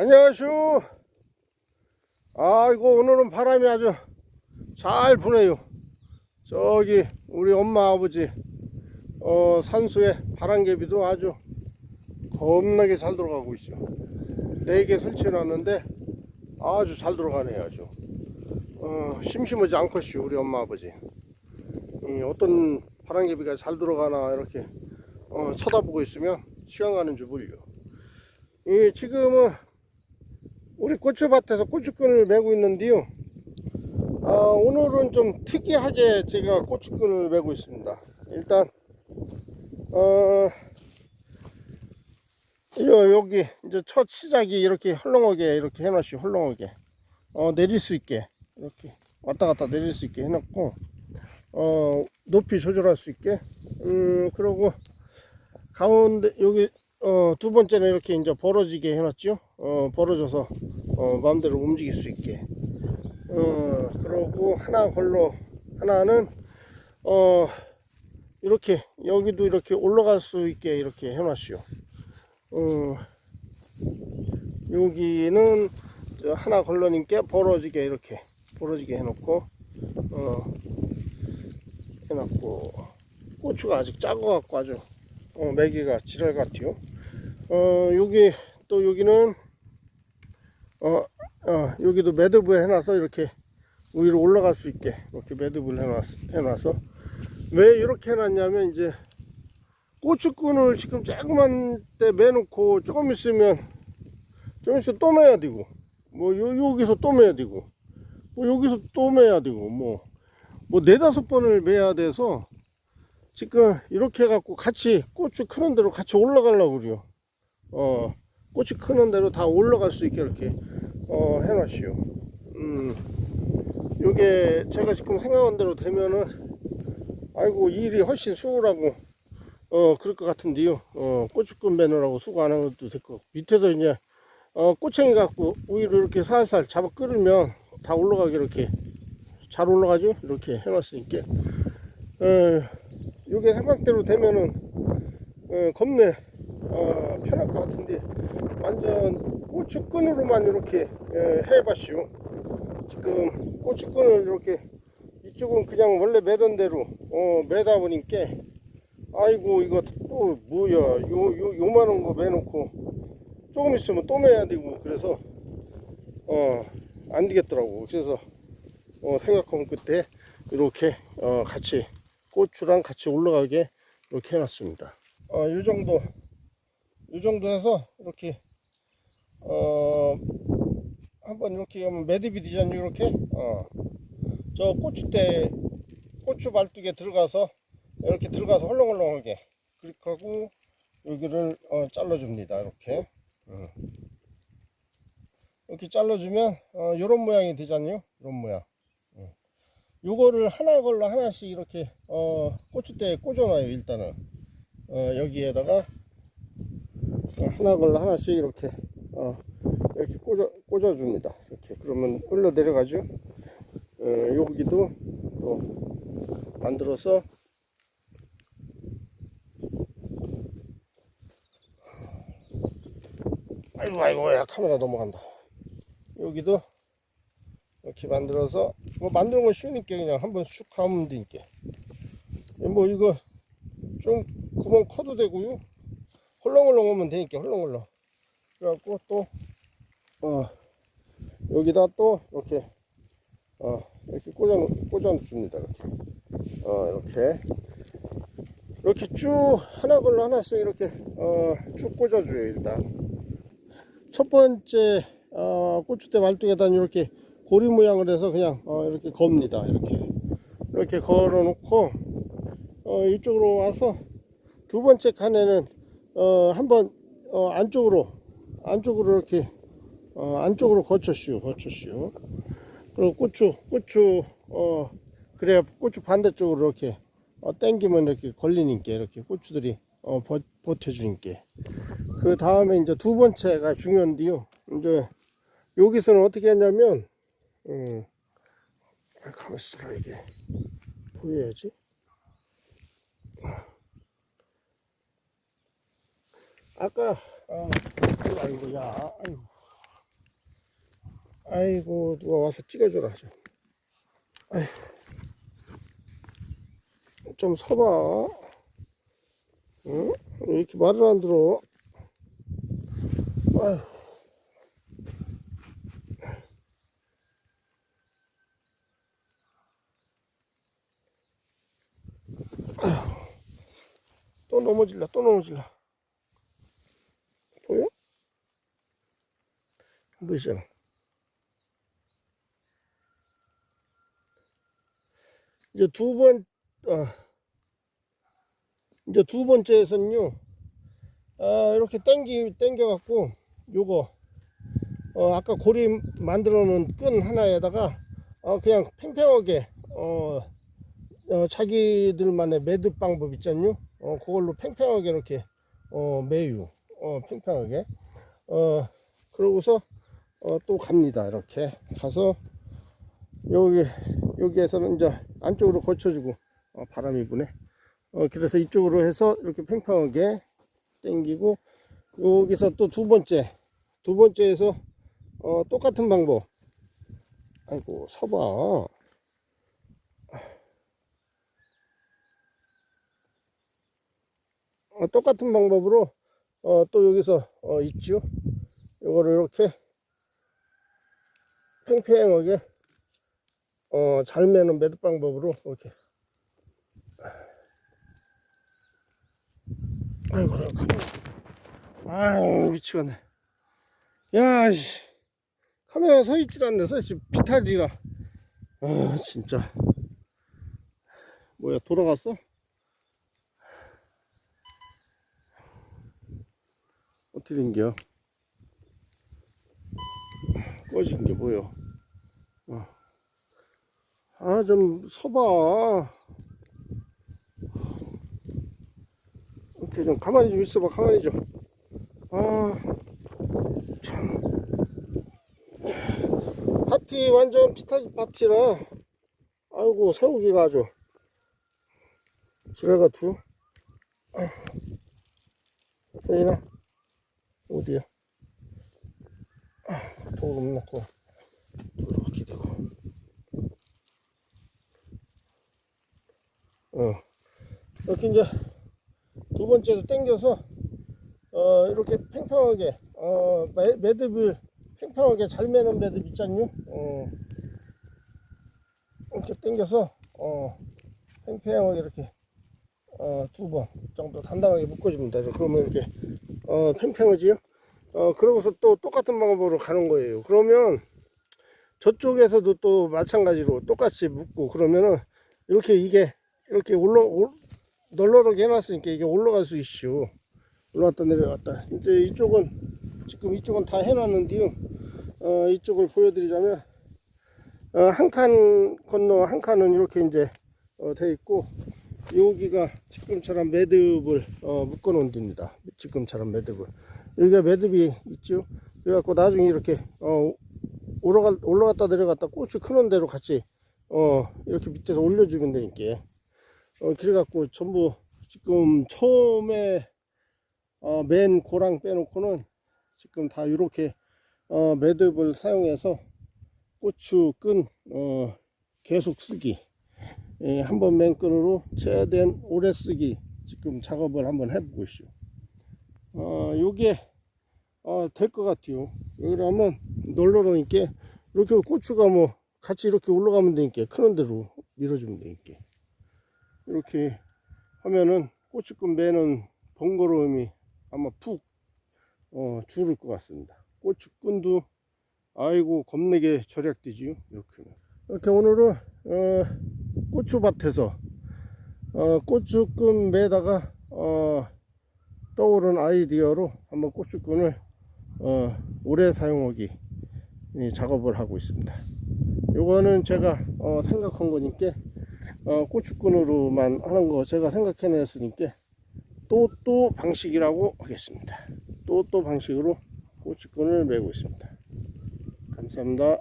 안녕하세요. 아이고 오늘은 바람이 아주 잘 부네요. 저기 우리 엄마 아버지 어, 산소에 바람개비도 아주 겁나게 잘 들어가고 있어. 네개 설치해 놨는데 아주 잘 들어가네요 아주. 어, 심심하지 않겠슈 우리 엄마 아버지. 이 어떤 바람개비가 잘 들어가나 이렇게 어, 쳐다보고 있으면 시간 가는 줄 몰려. 이 지금은 우리 고추밭에서 고추끈을 메고 있는데요. 아, 오늘은 좀 특이하게 제가 고추끈을 메고 있습니다. 일단 어, 요, 여기 이제 첫 시작이 이렇게 헐렁하게 이렇게 해놨어요. 헐렁하게 어, 내릴 수 있게 이렇게 왔다 갔다 내릴 수 있게 해놨고 어, 높이 조절할 수 있게 음, 그리고 가운데 여기 어, 두 번째는 이렇게 이제 벌어지게 해놨죠. 어, 벌어져서 어, 마음대로 움직일 수 있게. 어, 그러고 하나 걸로 하나는 어, 이렇게 여기도 이렇게 올라갈 수 있게 이렇게 해놨어요. 어, 여기는 저 하나 걸러님께 벌어지게 이렇게 벌어지게 해놓고 어, 해놨고 고추가 아직 작아갖고 아주 어, 매기가 지랄 같아요. 어, 여기 또 여기는 어, 어, 여기도 매듭을 해놔서 이렇게 위로 올라갈 수 있게 이렇게 매듭을 해놨, 해놔서 왜 이렇게 해놨냐면 이제 고추끈을 지금 조그만 때 매놓고 조금 있으면 좀 있으면 또 매야 되고 뭐 요, 여기서 또 매야 되고 뭐 여기서 또 매야 되고 뭐뭐 네다섯 번을 매야 돼서 지금 이렇게 해갖고 같이 고추 크는 대로 같이 올라가려고 그래요. 어, 고추 크는 대로 다 올라갈 수 있게 이렇게 어, 해놨시오. 음, 요게 제가 지금 생각한 대로 되면은 아이고 일이 훨씬 수월하고 어 그럴 것 같은데요. 어 고추끈 매느라고 수고 안 해도 될 것 같고 밑에서 이제 어 꼬챙이 갖고 우유를 이렇게 살살 잡아 끓으면 다 올라가게 이렇게 잘 올라가죠. 이렇게 해놨으니까. 어, 요게 생각대로 되면은 어, 겁내 어, 편할 것 같은데 완전 고추끈으로만 이렇게 예, 해봤슈. 지금 고추끈을 이렇게 이쪽은 그냥 원래 매던 대로 어, 매다 보니까 아이고 이거 또 뭐야. 요, 요, 요만한 거 매놓고 조금 있으면 또 매야 되고 그래서 어 안 되겠더라고. 그래서 어, 생각한 끝에 이렇게 어, 같이 고추랑 같이 올라가게 이렇게 해놨습니다. 어, 이 정도, 이 정도 해서 이렇게 어, 한번 이렇게 하면 매듭이 되잖아요. 이렇게 어, 저 고추대 고추 말뚝에 들어가서 이렇게 들어가서 헐렁헐렁하게 그렇게 하고 여기를 어, 잘라줍니다. 이렇게 음. 이렇게 잘라주면 어, 이런 모양이 되잖아요. 이런 모양. 요거를 하나 걸로 하나씩 이렇게 어, 고추대에 꽂아놔요 일단은. 어, 여기에다가 어, 하나 걸로 하나씩 이렇게 어, 이렇게 꽂아 꽂아 줍니다. 이렇게 그러면 흘러 내려가죠? 어, 여기도 또 만들어서 아이고 아이고 야 카메라 넘어간다. 여기도 이렇게 만들어서 뭐 만드는 건 쉬우니까 그냥 한번 슉 하면 되니까 뭐 이거 좀 구멍 커도 되고요. 헐렁헐렁 하면 되니까 헐렁헐렁. 그래갖고 또 어, 여기다 또 이렇게 어, 이렇게 꽂아 꽂아 줍니다 이렇게. 어, 이렇게. 이렇게 쭉 하나 걸로 하나씩 이렇게 어, 쭉 꽂아줘요 일단. 첫 번째 어, 고추대 말뚝에다 이렇게 고리 모양을 해서 그냥 어, 이렇게 겁니다. 이렇게. 이렇게 걸어 놓고 어, 이쪽으로 와서 두 번째 칸에는 어, 한번 어, 안쪽으로 안쪽으로 이렇게 어, 안쪽으로 거쳤슈 거쳤슈 그리고 고추 고추 어 그래야 고추 반대쪽으로 이렇게 어, 당기면 이렇게 걸리니까 이렇게 고추들이 어, 버, 버텨주니까 그 다음에 이제 두 번째가 중요한데요. 이제 여기서는 어떻게 하냐면 음, 아, 가만 있어라 이게 보여야지. 아까 아, 아이고 야, 아이고 아이고 누가 와서 찍어줘라 좀. 아이. 좀 서봐. 응? 왜 이렇게 말을 안 들어? 아휴. 또 넘어질라, 또 넘어질라. 보여? 안 보이잖아. 이제 두 번, 아, 이제 두 번째에서는요, 아, 이렇게 땡기, 땡겨갖고, 요거, 어, 아까 고리 만들어 놓은 끈 하나에다가, 어, 그냥 팽팽하게, 어, 어, 자기들만의 매듭 방법 있잖요? 어, 그걸로 팽팽하게 이렇게, 어, 매유, 어, 팽팽하게. 어, 그러고서, 어, 또 갑니다. 이렇게 가서, 여기, 여기에서는 이제 안쪽으로 거쳐주고, 어, 바람이 부네. 어, 그래서 이쪽으로 해서 이렇게 팽팽하게 당기고 여기서 또 두 번째 두 번째에서 어, 똑같은 방법 아이고 서봐 어, 똑같은 방법으로 어, 또 여기서 어, 있죠 요거를 이렇게 팽팽하게 어, 잘 매는 매듭 방법으로 이렇게 아이고. 아유, 미치겠네. 야, 씨. 카메라 서 있질 않네, 서 있지. 비탈리가. 아, 진짜. 뭐야, 돌아갔어? 어떻게 된겨? 꺼진 게 뭐야? 어. 아, 좀 서봐. 이렇게 좀 가만히 좀 있어봐 가만히 좀 아, 참. 파티 완전 피타지 파티라 아이고 새우기가 아주 지랄같투 세인아 어디야? 아, 돌 없나 돌 돌 이렇게 되고. 어. 이렇게 이제 두 번째도 당겨서 어 이렇게 팽팽하게 어 매, 매듭을 팽팽하게 잘 매는 매듭 있잖요 어. 이렇게 당겨서 어 팽팽하게 이렇게 어 두 번 정도 단단하게 돼요 그러면 이렇게 어 팽팽하지요 어 그러고서 또 똑같은 방법으로 가는 거예요 그러면 저쪽에서도 또 마찬가지로 똑같이 묶고 그러면은 이렇게 이게 이렇게 올라 올, 널널하게 해놨으니까 이게 올라갈 수 있죠. 올라갔다 내려갔다. 이제 이쪽은 지금 이쪽은 다 해놨는데요. 어, 이쪽을 보여드리자면 어, 한 칸 건너 한 칸은 이렇게 이제 어, 돼 있고 여기가 지금처럼 매듭을 어, 묶어 놓은 데입니다. 지금처럼 매듭을 여기가 매듭이 있죠. 그래갖고 나중에 이렇게 어, 올라가, 올라갔다 내려갔다 고추 크는 대로 같이 어, 이렇게 밑에서 올려주면 되니까 어, 그래갖고 전부 지금 처음에 어, 맨 고랑 빼놓고는 지금 다 이렇게 어, 매듭을 사용해서 고추 끈 어, 계속 쓰기 예, 한번 맨 끈으로 최대한 오래 쓰기 지금 작업을 한번 해보고 있죠. 어, 요게 어, 될 것 같아요. 그러면 널널하니까 이렇게 고추가 뭐 같이 이렇게 올라가면 되니까 크는 대로 밀어주면 되니까. 이렇게 하면은 고추끈 매는 번거로움이 아마 푹 어, 줄을 것 같습니다. 고추끈도 아이고 겁내게 절약되지요. 이렇게 이렇게 오늘은 어, 고추밭에서 어, 고추끈 매다가 어, 떠오른 아이디어로 한번 고추끈을 어, 오래 사용하기 이 작업을 하고 있습니다. 요거는 제가 어, 생각한 거니까 어, 고추끈으로만 하는 거 제가 생각해냈으니까 또또 방식이라고 하겠습니다. 또또 방식으로 고추끈을 매고 있습니다. 감사합니다.